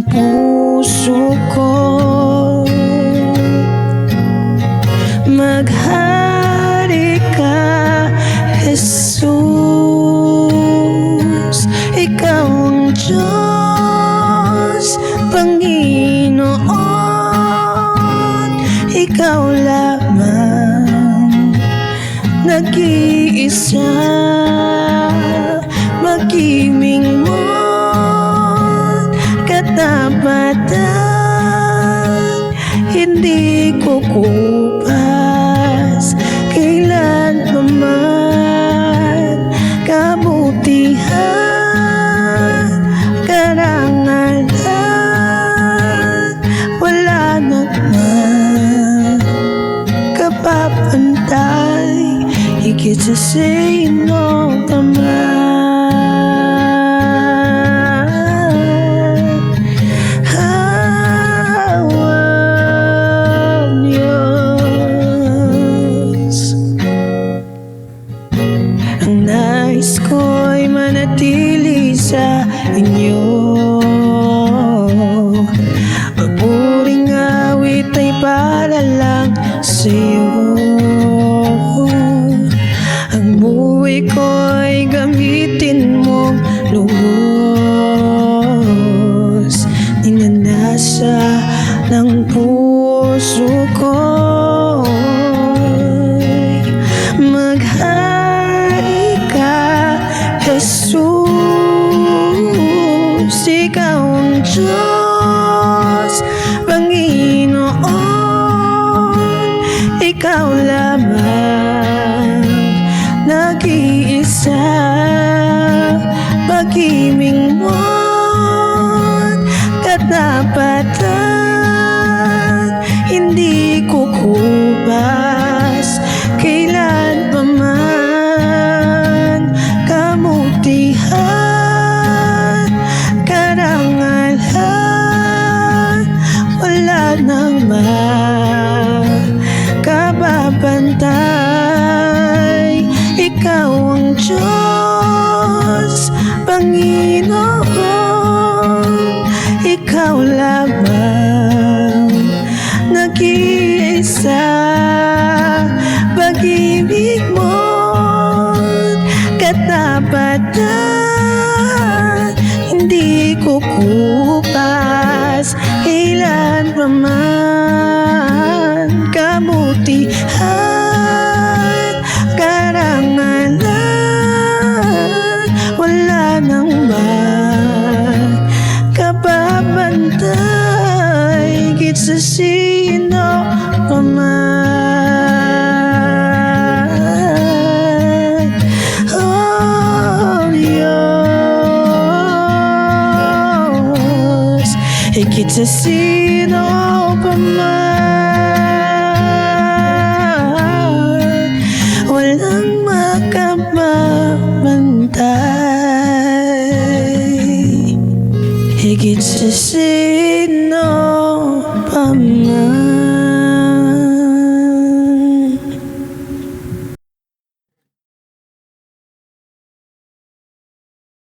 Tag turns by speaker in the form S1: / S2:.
S1: ng puso ko. Maghari ka, Jesus. Ikaw ang Diyos, Panginoon. Ikaw lamang, nag-iisa. Magiming mo, katapatan Hindi ko kupas. Kailan pa man Kabutihan? Karangalan. Wala naman. Kapapantay. Higit sa sino pa ko'y gamitin mong lubos. Ninanasa ng puso ko Maghari ka, Jesus. Ikaw ang Diyos, Panginoon. Ikaw lamang, Pag-ibig mo, katapatan Hindi ko kubas. Kailan pa man Kamutihan Karangalan Wala naman Kababantay Ikaw ang Diyos Panginoon Ikaw lamang Nag-iisa. Pag-ibig mo Katapatan Hindi ko kupas Kailan pa man Kabutihan Higit sa sino pa man Walang makababantay Higit sa sino pa man